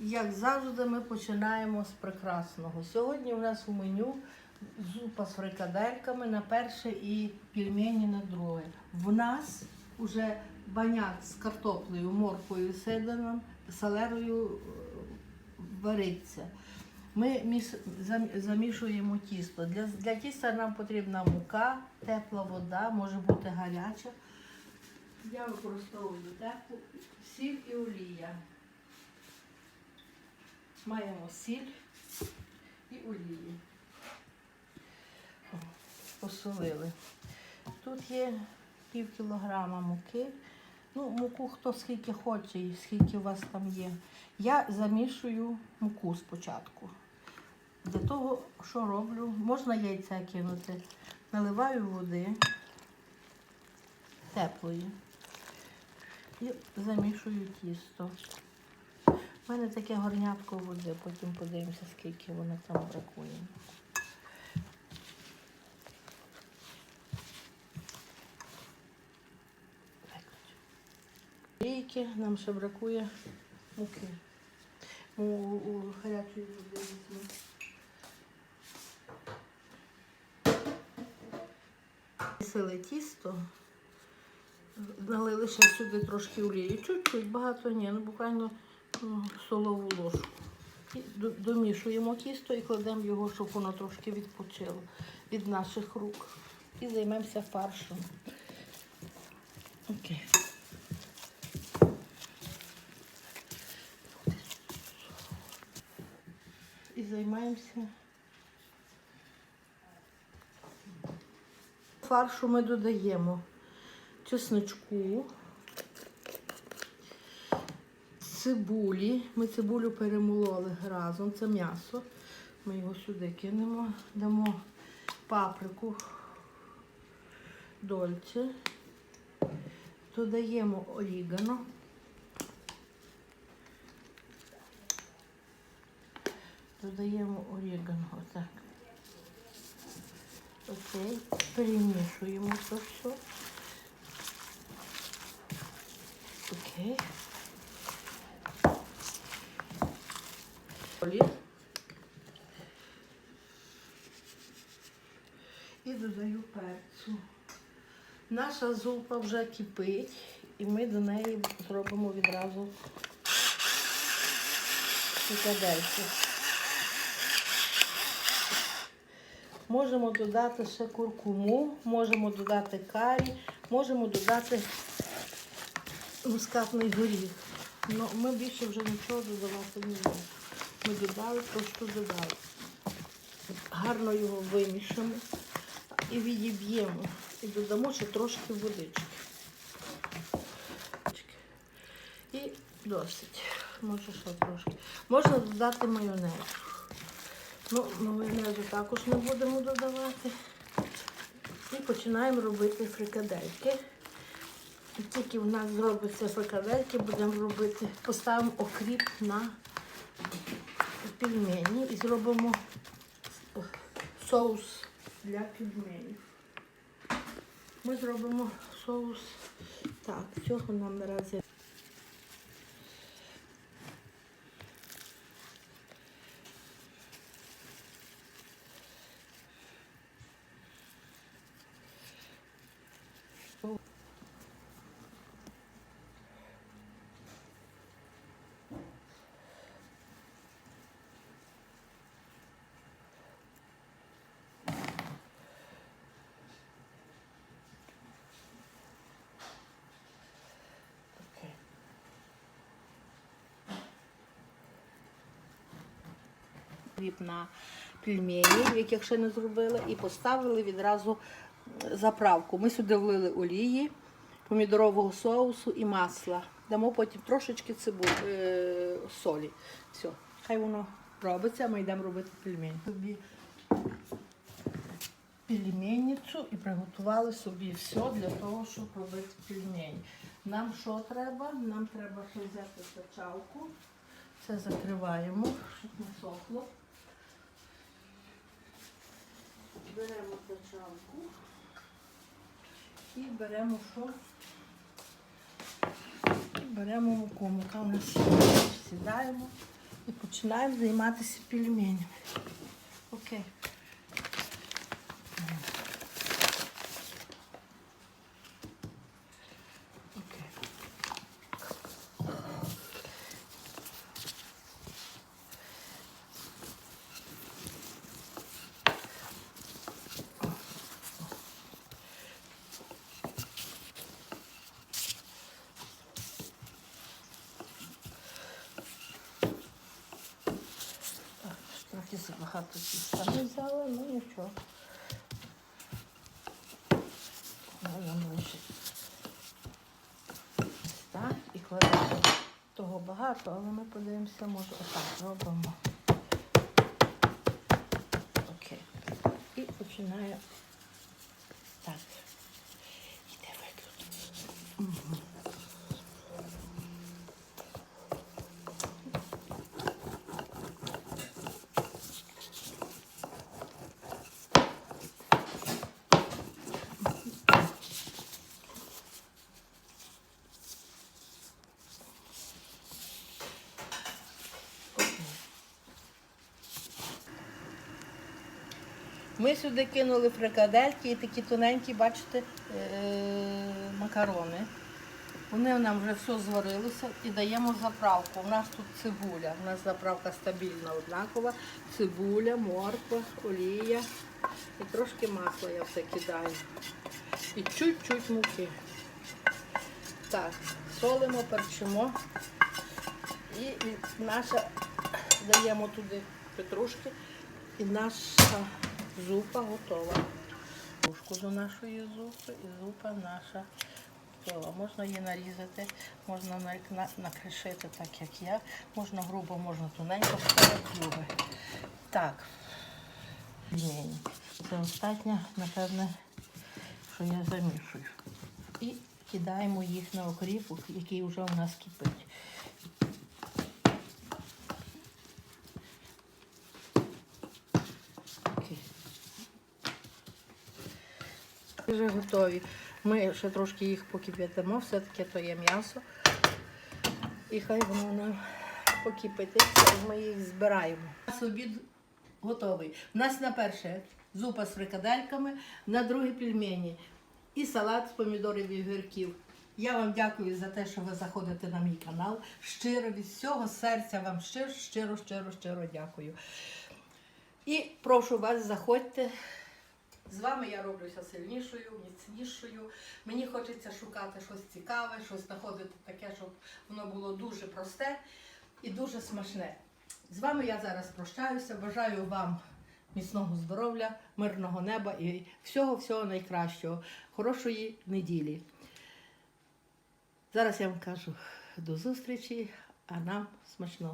Як завжди, ми починаємо з прекрасного. Сьогодні у нас у меню зупа з фрикадельками на перше і пельмені на друге. В нас вже баняк з картоплею, морквою, седаном, салерою е, вариться. Ми замішуємо тісто. Для, для тіста нам потрібна мука, тепла вода, може бути гаряча. Я використовую теплу, сіль і олія. Маємо сіль і олії. Посолили. Тут є пів кілограма муки. Ну, муку хто скільки хоче і скільки у вас там є. Я замішую муку спочатку. Для того, що роблю, можна яйця кинути. Наливаю води теплої і замішую тісто. У мене таке горнятко води, потім подивимося, скільки воно там бракує. Лійки, нам ще бракує муки. У, у гарячої води візьму. Сили тісто, налили ще сюди трошки олії. Чуть-чуть, багато ні, ну буквально ну, столову ложку. І домішуємо тісто і кладемо його, щоб воно трошки відпочило від наших рук. І займемося фаршем. Окей. І займаємося. Фаршу ми додаємо чесночку, цибулі. Ми цибулю перемололи разом, це м'ясо. Ми його сюди кинемо, дамо паприку дольче, додаємо орігано. Додаємо орігано, отак. Окей, перемішуємо це все. Окей. І додаю перцю. Наша зупа вже кипить, і ми до неї зробимо відразу фрикадельки. Можемо додати ще куркуму, можемо додати карі, можемо додати мускатний горіх. Ну, ми більше вже нічого додавати не будемо. Ми додали, просто додали. Гарно його вимішаємо і відіб'ємо. І додамо ще трошки водички. І досить. Може ще трошки. Можна додати майонез. Ну, майонезу також не будемо додавати. І починаємо робити фрикадельки. І Тільки в нас зробиться фрикадельки, будемо робити, поставимо окріп на пельмені і зробимо соус для пельменів. Ми зробимо соус. Так, цього нам наразі. Окей. Хліб на пельмені, яких ще не зробили, і поставили відразу заправку. Ми сюди влили олії, помідорового соусу і масла. Дамо потім трошечки цибу, е, солі. Все, хай воно робиться, а ми йдемо робити пельмені. Собі пельменницю і приготували собі все для того, щоб робити пельмені. Нам що треба? Нам треба взяти качалку. Це закриваємо, щоб не сохло. Качалку і беремо що? І беремо муку. Мука у нас. Сідаємо і починаємо займатися пельменями. Окей. Так, трохи забагато тіста не взяла, ну нічого. Менше. Ось так, і кладемо того багато, але ми подивимося, може отак робимо. Окей. І починаю Ми сюди кинули фрикадельки і такі тоненькі, бачите, е, макарони. Вони нам вже все зварилося і даємо заправку. У нас тут цибуля. У нас заправка стабільна, однакова. Цибуля, морква, олія. І трошки масла я все кидаю. І чуть-чуть муки. Так, солимо, перчимо. І, і наша даємо туди петрушки. І наша зупа готова. Пушку до нашої зупи і зупа наша готова. Можна її нарізати, можна на- на- накришити так, як я. Можна грубо, можна тоненько, любить. Так. Пельмені. Це остання, напевне, що я замішую. І кидаємо їх на окріп, який вже у нас кипить. Вже готові. Ми ще трошки їх покип'ятимо, все-таки то є м'ясо. І хай воно нам покипятиться, ми їх збираємо. У обід готовий. У нас на перше зупа з фрикадельками, на друге пельмені і салат з помідорів і огірків. Я вам дякую за те, що ви заходите на мій канал. Щиро від всього серця вам щиро, щиро, щиро, щиро дякую. І прошу вас, заходьте. З вами я роблюся сильнішою, міцнішою. Мені хочеться шукати щось цікаве, щось знаходити таке, щоб воно було дуже просте і дуже смачне. З вами я зараз прощаюся. Бажаю вам міцного здоров'я, мирного неба і всього-всього найкращого, хорошої неділі. Зараз я вам кажу до зустрічі, а нам смачного.